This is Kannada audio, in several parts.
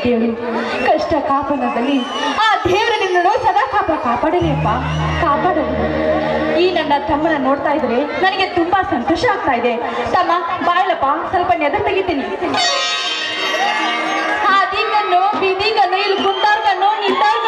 ಎದ್ದೇಳು ಕಷ್ಟ ಕಾಪನದಲ್ಲಿ ಆ ದೇವರ ನಿನ್ನನ್ನು ಸದಾ ಕಾಪ ಕಾಪಾಡಲಿ ಅಪ್ಪ ಕಾಪಾಡಲಿ ಈ ನನ್ನ ತಮ್ಮನ ನೋಡ್ತಾ ಇದ್ರೆ ನನಗೆ ತುಂಬಾ ಸಂತೋಷ ಆಗ್ತಾ ಇದೆ. ತಮ್ಮ ಬಾಯಲಪ್ಪ ಸ್ವಲ್ಪ ನೆದ ತೆಗಿತೀನಿ. ಹಾದಿಗನ್ನು ಬೀದಿಗನ್ನು ಇಲ್ಲಿ ಗುಂಡಾರ್ಗನ್ನು ನಿಂತವ್ರಿಗನ್ನು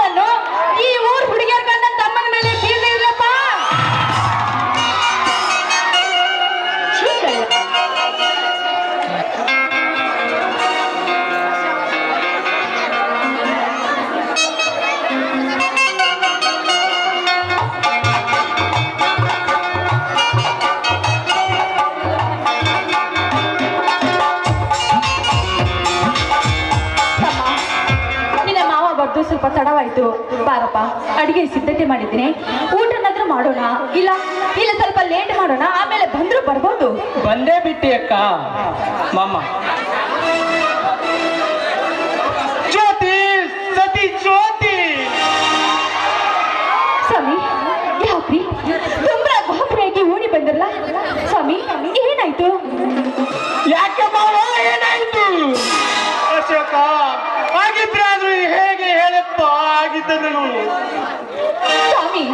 ಸ್ವಲ್ಪ ತಡವಾಯ್ತು. ಬಾರಪ್ಪ ಅಡಿಗೆ ಸಿದ್ಧತೆ ಮಾಡಿದ್ದೀನಿ. ಊಟನಾದ್ರೂ ಮಾಡೋಣ? ಇಲ್ಲ ಇಲ್ಲ ಸ್ವಲ್ಪ ಲೇಟ್ ಮಾಡೋಣ. ಆಮೇಲೆ ಬಂದ್ರು ಬರ್ಬೋದು. ಬಂದೇ ಬಿಟ್ಟಿ ಅಕ್ಕ. ಮಾಮ. ಜ್ಯೋತಿ ಸತಿ ಜ್ಯೋತಿ. ಸ್ವಾಮಿ ಯಾಕ್ರಿ? ತುಂಬಾ ಗಾಬರಿಯಾಗಿ ಓಡಿ ಬಂದ್ರಲ್ಲ? ಸ್ವಾಮಿ ಏನಾಯ್ತು? ಯಾಕೆ ಮಾವ? ಆಗಿದ್ದನು ಸ್ವಾಮಿ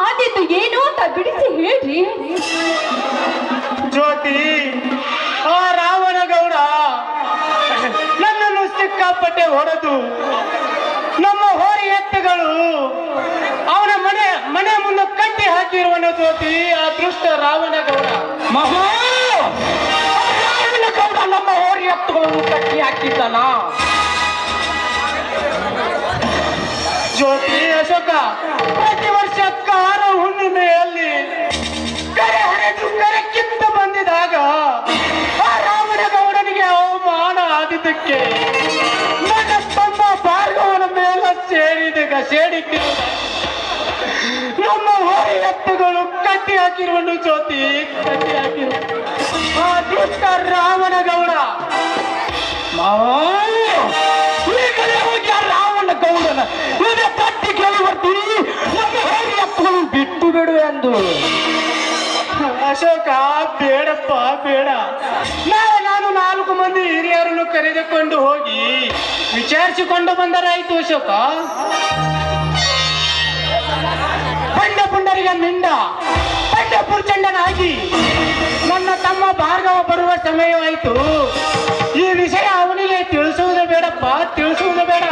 ಆದಿದ್ದು ಏನು ಅಂತ ಬಿಡಿಸಿ ಹೇಳ್ರಿ. ಜ್ಯೋತಿ ಆ ರಾವಣಗೌಡ ನನ್ನನ್ನು ಸಿಕ್ಕಾಪಟ್ಟೆ ಹೊಡೆದು ನಮ್ಮ ಹೋರಿ ಎತ್ತುಗಳು ಅವನ ಮನೆ ಮನೆ ಮುಂದೆ ಕಟ್ಟಿ ಹಾಕಿರುವನು ಜ್ಯೋತಿ ಆ ದೃಷ್ಟ ರಾವಣಗೌಡ. ರಾವಣ ಗೌಡ ನಮ್ಮ ಹೋರಿ ಎತ್ತುಗಳನ್ನು ಕಟ್ಟಿ ಹಾಕಿದ್ದಾನ? ಜ್ಯೋತಿ ಅಶೋಕ, ಪ್ರತಿ ವರ್ಷ ಕಾರ ಹುಣ್ಣಿಮೆಯಲ್ಲಿ ಕರೆ ಹರಿದು ಕರೆ ಕಿತ್ತು ಬಂದಿದಾಗ ಆ ರಾಮನಗೌಡನಿಗೆ ಅವಮಾನ ಆದಿದ್ದಕ್ಕೆ ನನ್ನ ತಮ್ಮ ಭಾರ್ಗವನ ಮೇಲೆ ಸೇರಿದ ಸೇಡಿದ್ದು ನಮ್ಮ ಹೋರಿ ಎತ್ತುಗಳು ಕಟ್ಟಿ ಹಾಕಿರುವನು ಜ್ಯೋತಿ, ಕಟ್ಟಿ ಹಾಕಿರು ಆ ದುಷ್ಟ ರಾಮನಗೌಡ ಮಾವ ಗೌಡನ. ಇದೆ ಕೇಳಿ ಬರ್ತೀನಿ ನಮ್ಮ ಬಿಟ್ಟು ಬಿಡು ಎಂದು. ಅಶೋಕ, ಬೇಡಪ್ಪ, ಬೇಡ. ನಾಳೆ ನಾನು ನಾಲ್ಕು ಮಂದಿ ಹಿರಿಯರನ್ನು ಕರೆದುಕೊಂಡು ಹೋಗಿ ವಿಚಾರಿಸಿಕೊಂಡು ಬಂದರಾಯ್ತು ಅಶೋಕ. ಪಂಡ ಪುಂಡರಿಗೆ ನಿಂಡ ಪಂಡ ಪುರ್ಚಂಡನಾಗಿ. ನನ್ನ ತಮ್ಮ ಭಾರ್ಗವ ಬರುವ ಸಮಯವಾಯಿತು. ಈ ವಿಷಯ ಅವನಿಗೆ ತಿಳಿಸುವುದು ಬೇಡಪ್ಪ, ತಿಳಿಸುವುದು ಬೇಡ.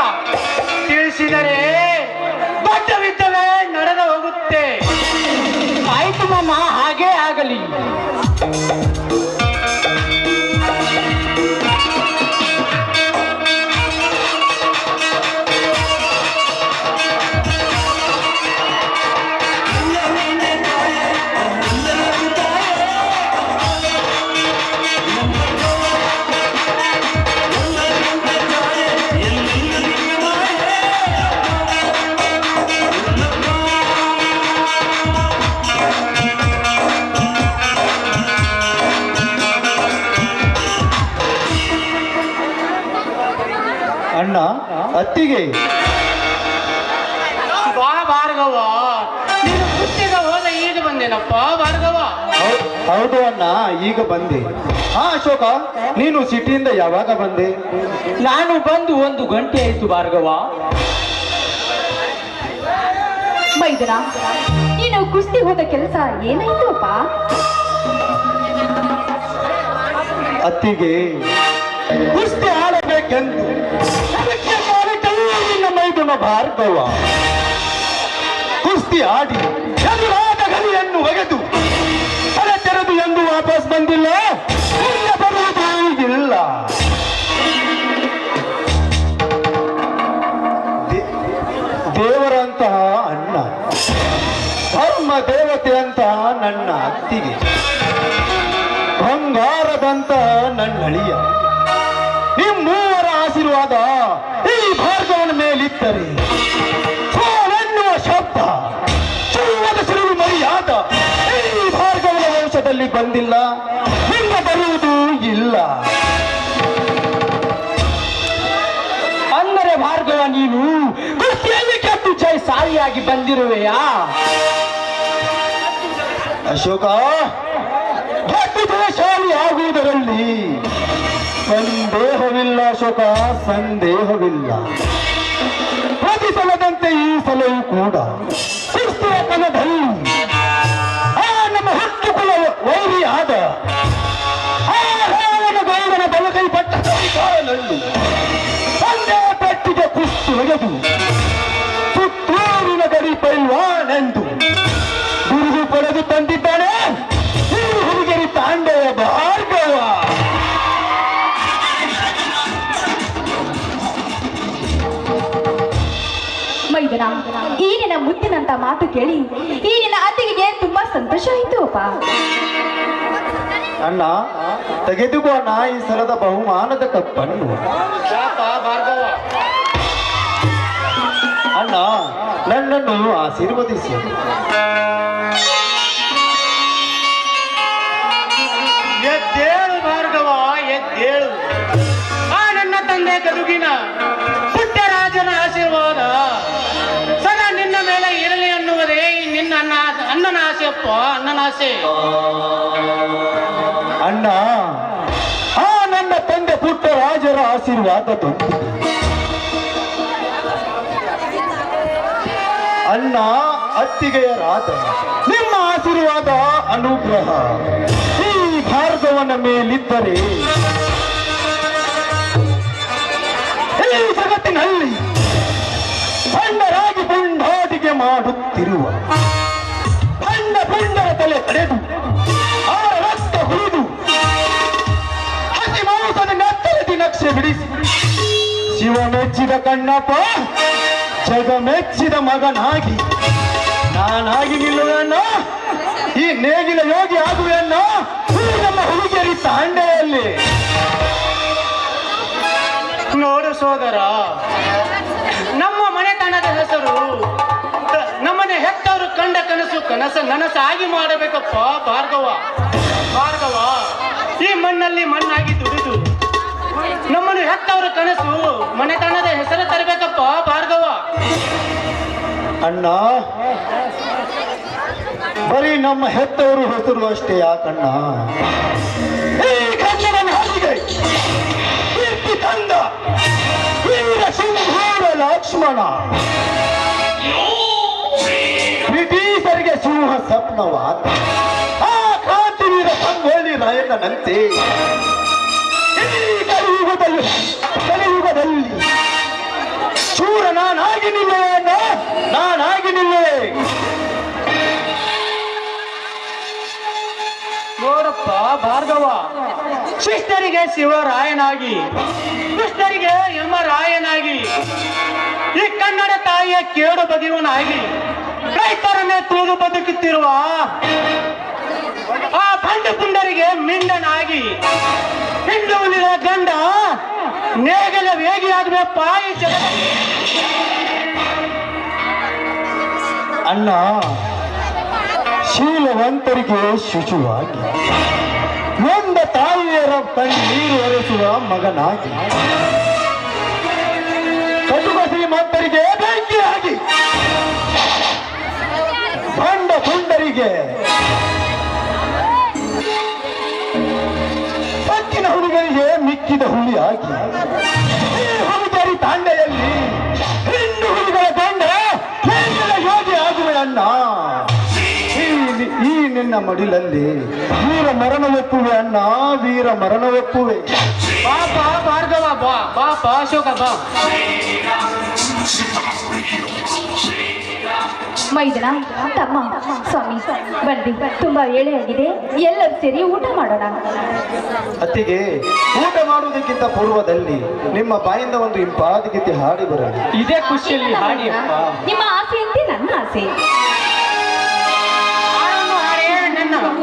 ಅತ್ತಿಗೆ. ಬಾ ಭಾರ್ಗವ. ನೀನು ಹೋದ ಈಗ ಬಂದೇನಪ್ಪ ಭಾರ್ಗವ? ಹೌ- ಹೌದು ಅಣ್ಣ ಈಗ ಬಂದೆ. ಹಾ ಅಶೋಕ ನೀನು ಸಿಟಿಯಿಂದ ಯಾವಾಗ ಬಂದೆ? ನಾನು ಬಂದು ಒಂದು ಗಂಟೆ ಆಯ್ತು ಭಾರ್ಗವ. ಮೈದನ ನೀನು ಕುಸ್ತಿ ಹೋದ ಕೆಲಸ ಏನಾಯ್ತು ಅಪ್ಪ ಅತ್ತಿಗೆ ಕುಸ್ತಿ ಆಡಬೇಕೆಂದು. ಅದಕ್ಕೆ ಮೈದುನ ಭಾರ್ಗವ. ಕುಸ್ತಿ ಆಡಿ ಗಲಿಯನ್ನು ಒಗೆದು ತಲೆ ತೆರೆದು ಎಂದು ವಾಪಸ್ ಬಂದಿಲ್ಲ. ಬರುವುದೂ ಇಲ್ಲ. ದೇವರಂತಹ ಅಣ್ಣ, ಧರ್ಮ ದೇವತೆಯಂತಹ ನನ್ನ ಅತ್ತಿಗೆ, ಬಂಗಾರದಂತಹ ನನ್ನಳಿಯ. ಆಶೀರ್ವಾದ ಈ ಭಾರತವನ್ನು ಮೇಲಿದ್ದರೆ ಸೋಲೆನ್ನುವ ಶಬ್ದ ಚೂವದ ಸಿರುಳು ಮರಿಯಾದ ಈ ಭಾರ್ಗವನ ವಂಶದಲ್ಲಿ ಬಂದಿಲ್ಲ ನಿಮ್ಮ ಬರುವುದು ಇಲ್ಲ. ಅಂದರೆ ಭಾರ್ಗವ ನೀನು ಕುಸ್ತಿಯಲ್ಲಿ ಕೆಟ್ಟು ಜೈ ಸಾಯಿಯಾಗಿ ಬಂದಿರುವೆಯಾ? ಅಶೋಕ ಶಾಲಿ ಆಗುವುದರಲ್ಲಿ ಸಂದೇಹವಿಲ್ಲ ಅಶೋಕ ಸಂದೇಹವಿಲ್ಲ. ಪ್ರತಿ ಸಲದಂತೆ ಈ ಸಲವೂ ಕೂಡ ಆ ನಮ್ಮ ವೈರಿ ಆದ ಆ ಪಟ್ಟ ಪುತ್ತೂರಿನ ಗಡಿ ಪೈಲ್ವಾನೆಂದು ಗುರುಗು ಪಡೆದು ತಂದಿದ್ದಾನೆ ಮುತ್ತಿನಂತ ಮಾತು ಕೇಳಿ ಈ ನಿನ್ನ ಅತ್ತಿಗೆಗೆ ತುಂಬಾ ಸಂತೋಷ ಆಯ್ತು ಅಪ್ಪ. ಅಣ್ಣ, ತೆಗೆದುಕೋ ಅಣ್ಣ ಈ ಸಲದ ಬಹುಮಾನದ ಕಪ್ಪನ್ನು. ಅಣ್ಣ, ನನ್ನನ್ನು ಆಶೀರ್ವದಿಸಿ. ಎದ್ದೇಳು ಭಾರ್ಗವ, ಎದ್ದೇಳು. ಆ ನನ್ನ ತಂದೆ ಗದುಗಿನ ಆಸೆ ಅಣ್ಣ, ಆ ನನ್ನ ತಂದೆ ಪುಟ್ಟ ರಾಜರ ಆಶೀರ್ವಾದ ಅಣ್ಣ, ಅತ್ತಿಗೆಯ ಅತ್ತಿಗೆಯರಾದ ನಿಮ್ಮ ಆಶೀರ್ವಾದ ಅನುಗ್ರಹ. ಈ ಭಾರತವನ ಮೇಲಿದ್ದರೆ, ಈ ಜಗತ್ತಿನಲ್ಲಿ ಸಣ್ಣರಾಗಿ ಪುಂಡಾಟಿಕೆ ಮಾಡುತ್ತಿರುವ ಪುಂಡರ ತಲೆ ಕಡೆದು ಆ ರಕ್ತ ಹುರಿದು ಹಸಿ ಮಾಂಸದ ನೆತ್ತರದಿ ನಕ್ಷೆ ಬಿಡಿಸಿ. ಶಿವ ಮೆಚ್ಚಿದ ಕಣ್ಣಪ್ಪ, ಜಗ ಮೆಚ್ಚಿದ ಮಗನಾಗಿ. ನಾನಾಗಿ ನಿಲ್ಲುವನ್ನ ಈ ನೇಗಿಲ ಯೋಗಿ ಆಗುವೆಯನ್ನ ನಮ್ಮ ಹುಡುಗಿಯರಿ ತಾಂಡೆಯಲ್ಲಿ ನೋಡು ಸೋದರ, ನಮ್ಮ ಮನೆತನದ ಹೆಸರು ಕಂಡ ಕನಸು ಕನಸ ನನಸಾಗಿ ಮಾಡಬೇಕಪ್ಪ ಭಾರ್ಗವ. ಭಾರ್ಗವ ಈ ಮಣ್ಣಲ್ಲಿ ಮಣ್ಣಾಗಿ ದುಡಿದು ನಮ್ಮನ್ನು ಹೆತ್ತವರ ಕನಸು ಮನೆತನದ ಹೆಸರು ತರಬೇಕಪ್ಪ ಭಾರ್ಗವ. ಅಣ್ಣ ಬರೀ ನಮ್ಮ ಹೆತ್ತವರು ಹೆಸರು ಅಷ್ಟೇ ಯಾಕಣ್ಣ? ಕಣ್ಣ ತಂದ. ವೀರ ಲಕ್ಷ್ಮಣ. ಬ್ರಿಟಿಷರಿಗೆ ಸಪ್ನವಾದ ಆ ಕಾಂತಿವೀರ ಸಂಗೊಳ್ಳಿ ರಾಯಣ್ಣನಂತೆ ಕಲಿಯುಗದಲ್ಲಿ ಕಲಿಯುಗದಲ್ಲಿ ಶೂರ ನಾನಾಗಿ ನಿಲ್ಲುವೆ ನಾನಾಗಿ ನಿಲ್ಲುವೆ ನೋಡಪ್ಪ ಭಾರ್ಗವ ಶಿಷ್ಟರಿಗೆ ಶಿವರಾಯನಾಗಿ, ಕೃಷ್ಣರಿಗೆ ಯಮರಾಯನಾಗಿ, ಈ ಕನ್ನಡ ತಾಯಿಯ ಕೇಡು ಬಗೆಯವನಾಗಿ ರೈತರನ್ನೇ ತೂಗು ಬದುಕುತ್ತಿರುವ ಆ ಬಂಡು ಪುಂಡರಿಗೆ ಮಿಂಡನಾಗಿ ಹಿಂಡು ಉಳಿದ ಗಂಡ ನೇಗಲ ಈ ಜಗತ್ತಿಗೆ ಅಣ್ಣ, ಶೀಲವಂತರಿಗೆ ಶಿಶುವಾಗಿ ಒಂದ ತಾಯಿಯರ ಕಣ್ಣೀರು ಒರೆಸುವ ಮಗನಾಗಿ. ಪುಂಡರಿಗೆ ಪಕ್ಕಿನ ಹುಡುಗರಿಗೆ ಮಿಕ್ಕಿದ ಹುಲಿಯಾಗಿ, ಈ ಹುಡುಗರಿ ತಾಂಡೆಯಲ್ಲಿ ಹಿಂಡು ಹುಡುಗರ ತಾಂಡೆ ಹೆಣ್ಣಿನ ಯೋಗಿ ಆಗುವೆ ಅಣ್ಣ ಈ ನಿನ್ನ ಮಡಿಲಲ್ಲಿ ವೀರ ಮರಣವೆಪ್ಪುವೆ ಅಣ್ಣ, ವೀರ ಮರಣವೆಪ್ಪುವೆ ಬಾ ಭಾರ್ಗವ, ಬಾ ಬಾ ಅಶೋಕ, ಬಾ. ಮೈದನ ತಮ್ಮ ಸ್ವಾಮಿ ಬನ್ರಿ ತುಂಬಾ ಎಳೆಯಾಗಿದೆ ಎಲ್ಲರೂ ಸೇರಿ ಊಟ ಮಾಡೋಣ. ಅತ್ತಿಗೆ ಊಟ ಮಾಡುವುದಕ್ಕಿಂತ ಪೂರ್ವದಲ್ಲಿ ನಿಮ್ಮ ಬಾಯಿಂದ ಒಂದು ಇಂಪಾದ ಗೀತೆ ಹಾಡಿ ಬರೋಣ. ಇದೇ ಖುಷಿಯಲ್ಲಿ ಹಾಡಿಯಪ್ಪ ನಿಮ್ಮ ಆಸೆಯಂತೆ ನನ್ನ ಆಸೆ. ಹಾಡಿ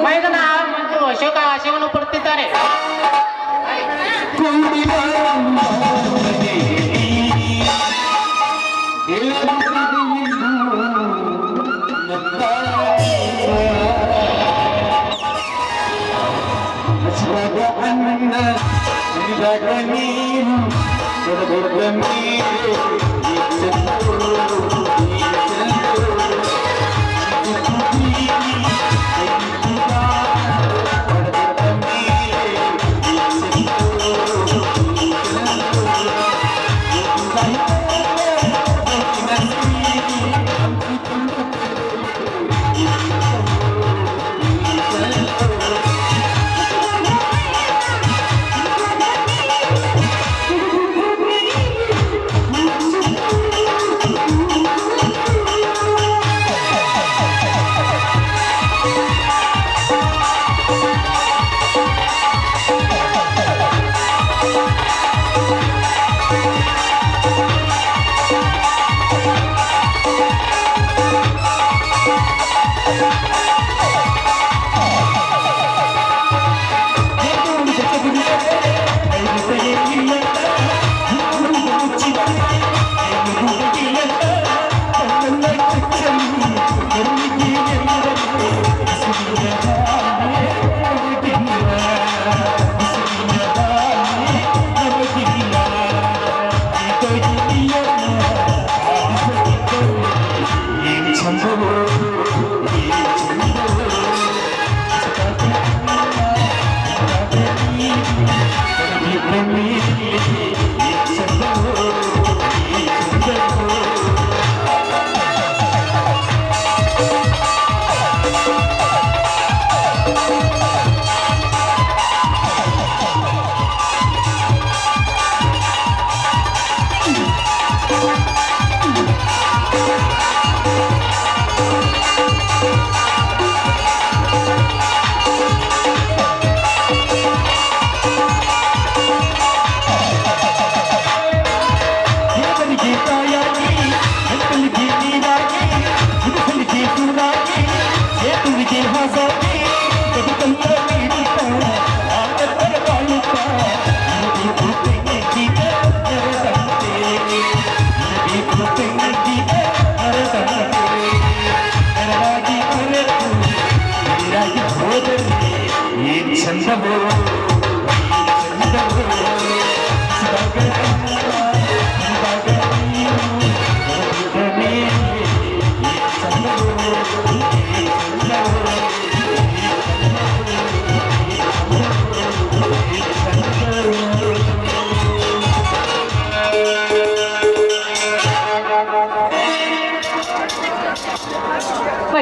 ಮೈದನ ಮತ್ತು ಅಶೋಕ ಆಶಯವನ್ನು ಪಡುತ್ತಿದ್ದಾರೆ I'm not going to be able. I'm not going to be able to. प्रेमी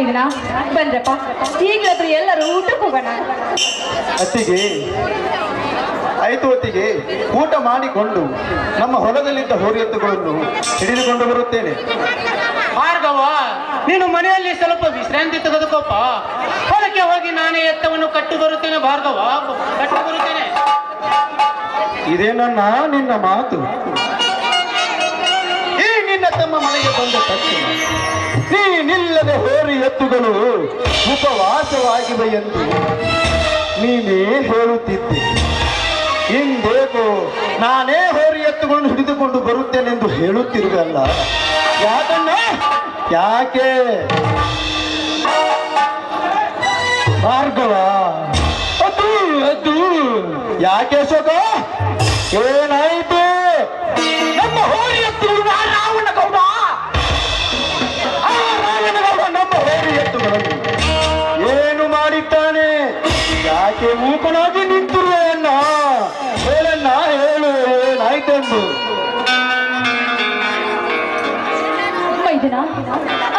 ಮೈದನ ಬಂದ್ರಪ್ಪ. ಈಗಲಾದ್ರೂ ಎಲ್ಲರೂ ಊಟಕ್ಕೆ ಹೋಗೋಣ. ಅತ್ತಿಗೆ ಆಯ್ತು ಹೊತ್ತಿಗೆ ಊಟ ಮಾಡಿಕೊಂಡು ನಮ್ಮ ಹೊಲದಲ್ಲಿದ್ದ ಹೋರಿಯತ್ತುಗಳನ್ನು ಹಿಡಿದುಕೊಂಡು ಬರುತ್ತೇನೆ. ಭಾರ್ಗವ ನೀನು ಮನೆಯಲ್ಲಿ ಸ್ವಲ್ಪ ವಿಶ್ರಾಂತಿ ತೆಗೆದುಕೋಪ ಹೊಲಕ್ಕೆ ಹೋಗಿ ನಾನೇ ಎತ್ತವನ್ನು ಕಟ್ಟು ಬರುತ್ತೇನೆ ಭಾರ್ಗವ. ಕಟ್ಟು ಬರುತ್ತೇನೆ. ಇದೇ ನನ್ನ ನಿನ್ನ ಮಾತು? ಈ ನಿನ್ನ ತಮ್ಮ ಮನೆಗೆ ಬಂದ ತಕ್ಷಣ ನೀನಿಲ್ಲದೆ ಹೋರಿ ಎತ್ತುಗಳು ಉಪವಾಸವಾಗಿವೆ ಎಂದು ನೀನೇ ಹೇಳುತ್ತಿದ್ದೆ. ಇಂದೇಕೋ ನಾನೇ ಹೋರಿ ಎತ್ತುಗಳನ್ನು ಹಿಡಿದುಕೊಂಡು ಬರುತ್ತೇನೆಂದು ಹೇಳುತ್ತಿರುವಲ್ಲ ಯಾಕಣ್ಣ? ಯಾಕೆ? ಭಾರ್ಗವ, ಅದು ಅದು. ಯಾಕೆ ಅಶೋಕ? ಏನಾಯಿತು?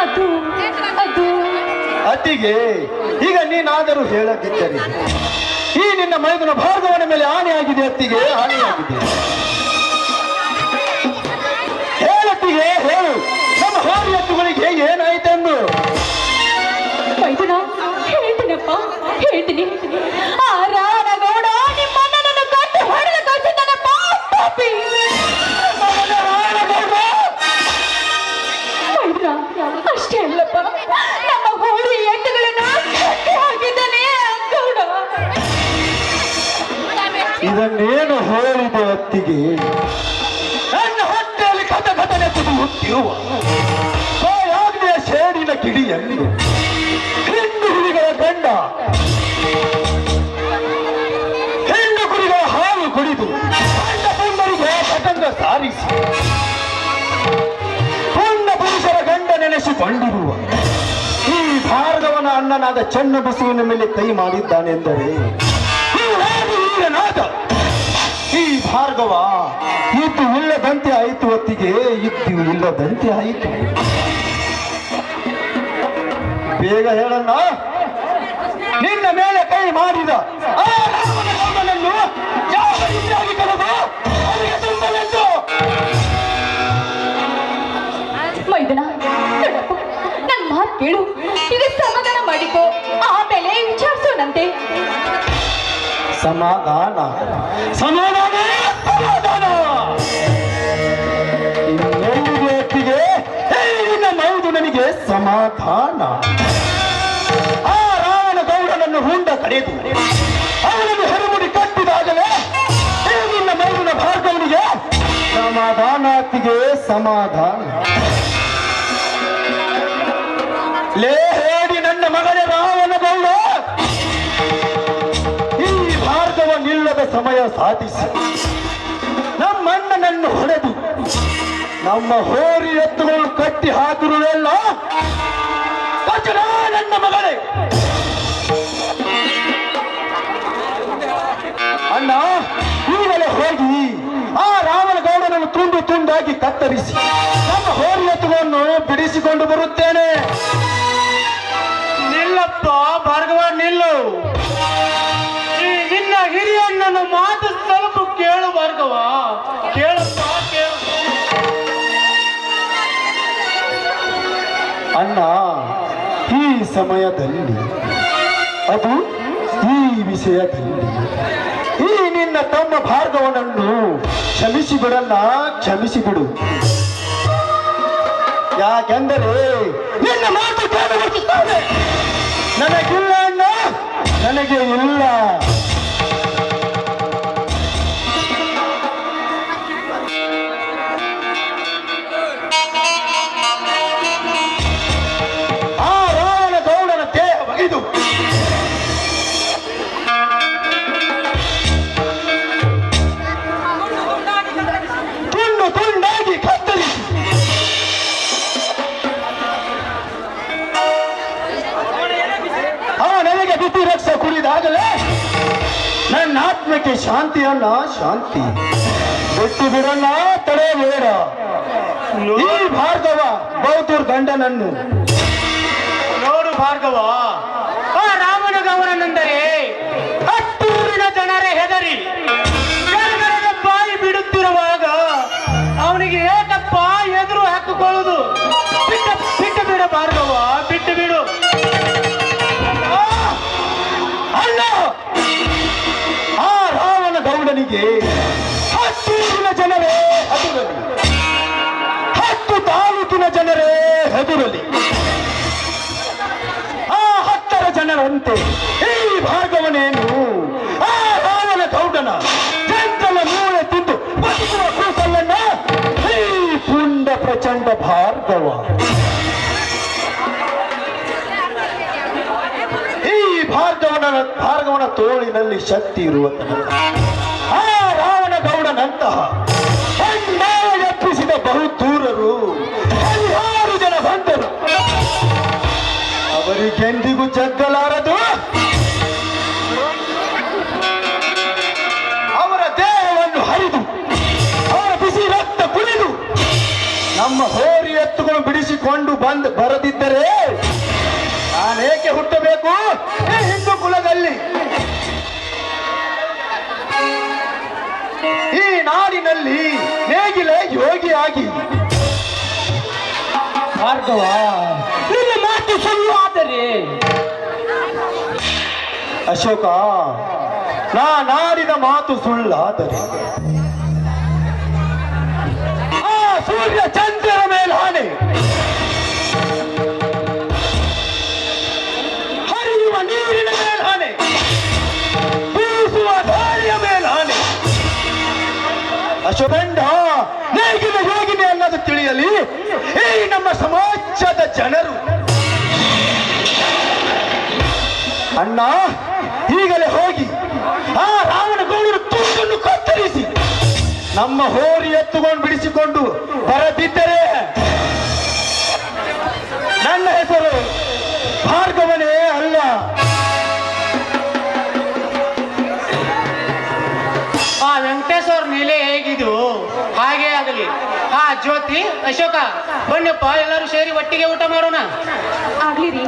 ಅದು ಅದು. ಅತ್ತಿಗೆ ಈಗ ನೀನಾದರೂ ಹೇಳದಿದ್ದರೆ ಈ ನಿನ್ನ ಮೈದನ ಭಾರತವನ ಮೇಲೆ ಆಣೆಯಾಗಿದೆ ಅತ್ತಿಗೆ ಆಣೆಯಾಗಿದೆ ಹೇಳತ್ತಿಗೆ ಹೇಳು ನಮ್ಮ ಹಾನಿ ಎತ್ತುಗಳಿಗೆ ಏನಾಯ್ತೆಂದು ಮೈದನ ಹೇಳ್ತೀನಪ್ಪ ಹೇಳ್ತೀನಿ. ಆ ರಾಣಗೌಡ ನಿಮ್ಮ ಕಟ್ಟು ಹೊಡೆದ ಕಳಿಸಿದ್ದಾನಪ್ಪ ಅಷ್ಟೇ ಅಲ್ಲಪ್ಪ. ನಮ್ಮ ಹೋರಿ ಎತ್ತುಗಳನ್ನು ಹಾಕಿದ್ದಾನೆ ಗೌಡ ಇದನ್ನೇನು ಹೇಳಿದ ಹೊತ್ತಿಗೆ? ನನ್ನ ಹೊಟ್ಟೆಯಲ್ಲಿ ಕಥ ಕಥನೆ ಕುದಿಯುತ್ತಿರುವ ಸೋಯಾಗ್ನೆಯ ಶೇಡಿನ ಕಿಡಿಯನ್ನು ಹೆಣ್ಣು ಹುಲಿಗಳ ಗಂಡ ಹೆಣ್ಣು ಕುರಿಗಳ ಹಾಲು ಕುಡಿದು ಗಂಡ ಪುಂಡರಿಗೆ ಪತಂಗ ಸಾರಿಸಿ ನೆನೆಸಿಕೊಂಡಿರುವ ಈ ಭಾರ್ಗವನ ಅಣ್ಣನಾದ ಚೆನ್ನ ಬಸವನ ಮೇಲೆ ಕೈ ಮಾಡಿದ್ದಾನೆಂದರೆ ಈ ಭಾರ್ಗವ ಇದು ಇಲ್ಲದಂತೆ ಆಯಿತು ಹೊತ್ತಿಗೆ, ಇದ್ದು ಇಲ್ಲದಂತೆ ಆಯಿತು. ಬೇಗ ಹೇಳಣ್ಣ. ನಿನ್ನ ಮೇಲೆ ಕೈ ಮಾಡಿದ ಯಾವ ಕೇಳು ಈಗ ಸಮಾಧಾನ ಮಾಡಿಕೋ. ಆಮೇಲೆ ವಿಚಾರಿಸೋಣಂತೆ. ಸಮಾಧಾನ. ಸಮಾಧಾನ ಸಮಾಧಾನ. ಆ ಹೊತ್ತಿಗೆ ಹೇ, ನಿನ್ನ ಕಡೆದು ಸಮಾಧಾನ. ಹೊಡೆದು ಅವನನ್ನು ಹೆರಮುಡಿ ಕಟ್ಟಿದಾಗಲೇ ನಿನ್ನ ಮೈದುನ ಭಾರ್ಗವನಿಗೆ ಸಮಾಧಾನಾತಿಗೆ ಸಮಾಧಾನ. ಲೇ ಹೇಳಿ ನನ್ನ ಮಗನೇ ರಾವಣ ಗೌಡ ಈ ಭಾರತವ ನಿಲ್ಲದ ಸಮಯ ಸಾಧಿಸಿ. ನಮ್ಮಣ್ಣನನ್ನು ಹೊಡೆದು ನಮ್ಮ ಹೋರಿ ಎತ್ತುಗಳು ಕಟ್ಟಿ ಹಾಕಿರುವೆಲ್ಲ? ನನ್ನ ಮಗಳೇ ಅಣ್ಣ ಈಗಲೇ ಹೋಗಿ ಆ ರಾವಣ ಗೌಡನನ್ನು ತುಂಡು ತುಂಡಾಗಿ ಕತ್ತರಿಸಿ. ನಮ್ಮ ಹೋರಿ ಎತ್ತುಗಳನ್ನು ಬಿಡಿಸಿಕೊಂಡು ಬರುತ್ತೇನೆ. ಭಾರ್ಗವ ನಿಲ್ಲು. ನಿನ್ನ ಹಿರಿಯಣ್ಣನ ಮಾತು ಸ್ವಲ್ಪ ಕೇಳು ಭಾರ್ಗವ. ಕೇಳು ಅಣ್ಣ, ಈ ಸಮಯದಲ್ಲಿ, ಅದು ಈ ವಿಷಯದಲ್ಲಿ, ಈ ನಿನ್ನ ತಮ್ಮ ಭಾರ್ಗವನನ್ನು ಕ್ಷಮಿಸಿ ಬಿಡಲ್ಲ ಕ್ಷಮಿಸಿ ಬಿಡು ಯಾಕೆಂದರೆ ನಿನ್ನ ಮಾತು ಕೇಳಿ ಬರುತ್ತದೆ. ನನಗಿಲ್ಲ ಅಣ್ಣ ನನಗೆ ಇಲ್ಲ ನನ್ನ ಶಾಂತಿ ಅಲ್ಲ ಶಾಂತಿ. ಬಿಟ್ಟು ಬಿಡಲ್ಲ ತಡೆಯಬೇಡ ಈ ಭಾರ್ಗವ ಬೌದ್ಧರ್ ಗಂಡನನ್ನು. ನೋಡು ಭಾರ್ಗವ. ಗೌಡನಿಗೆ ಹತ್ತೂರಿನ ಜನರೇ ಹದುರಲಿ ಹತ್ತು ತಾಲೂಕಿನ ಜನರೇ ಹದುರಲಿ ಆ ಹತ್ತರ ಜನರಂತೆ ಈ ಭಾಗವನೇನು? ಆ ರಾವಣ ಗೌಡನ ಜಂತಲ ಮೂಳೆ ತಿಂದು ಬದುಕುವ ಕೂಸಲ್ಲನ್ನ ಈ ಪುಂಡ ಪ್ರಚಂಡ ಭಾರ್ಗವ. ಭಾರ್ಗವನ ಭಾರ್ಗವನ ತೋಳಿನಲ್ಲಿ ಶಕ್ತಿ ಇರುವಂತಹ ಆ ರಾವಣ ಗೌಡನಂತಹ ಎಪ್ಪಿಸಿದ ಬಹು ದೂರರು ಹಲವಾರು ಜನ ಬಂದರು. ಅವರಿಗೆಂದಿಗೂ ಜಗ್ಗಲಾರದು? ಅವರ ದೇಹವನ್ನು ಹರಿದು, ಅವರ ಬಿಸಿ ರಕ್ತ ಕುಡಿದು, ನಮ್ಮ ಹೋರಿ ಎತ್ತುಗಳು ಬಿಡಿಸಿಕೊಂಡು ಬಂದು ಬರದಿದ್ದರೆ ನಾನೇಕೆ ಹುಟ್ಟಬೇಕು? ನಾಡಿನಲ್ಲಿ ನೇಗಿಲೆ ಯೋಗಿಯಾಗಿ. ನಿನ್ನ ಮಾತು ಸುಳ್ಳು ಆದರೆ? ಅಶೋಕ, ನಾ ನಾಡಿನ ಮಾತು ಸುಳ್ಳಾದರೆ? ಆ ಸೂರ್ಯ ಚಂದ್ರನ ಮೇಲಾನೆ ಹರಿಯುವ ಅಶೋಕಂಡ ನೇಗಿನ ಯೋಗಿನಿ ಅನ್ನೋದು ತಿಳಿಯಲಿ. ಈ ನಮ್ಮ ಸಮಾಜದ ಜನರು. ಅಣ್ಣ, ಈಗಲೇ ಹೋಗಿ ಆ ರಾವಣ ಗೌಡರು ತುಂಡನ್ನು ಕತ್ತರಿಸಿ ನಮ್ಮ ಹೋರಿ ಎತ್ತುಕೊಂಡು ಬಿಡಿಸಿಕೊಂಡು ಬರದಿದ್ದರೆ ನನ್ನ ಹೆಸರು ಭಾರ್ಗವನೇ ಜ್ಯೋತಿ ಅಶೋಕ ಬನ್ನಪ್ಪ ಎಲ್ಲರೂ ಸೇರಿ ಒಟ್ಟಿಗೆ ಊಟ ಮಾಡೋಣ. ಆಗ್ಲಿ ರೀ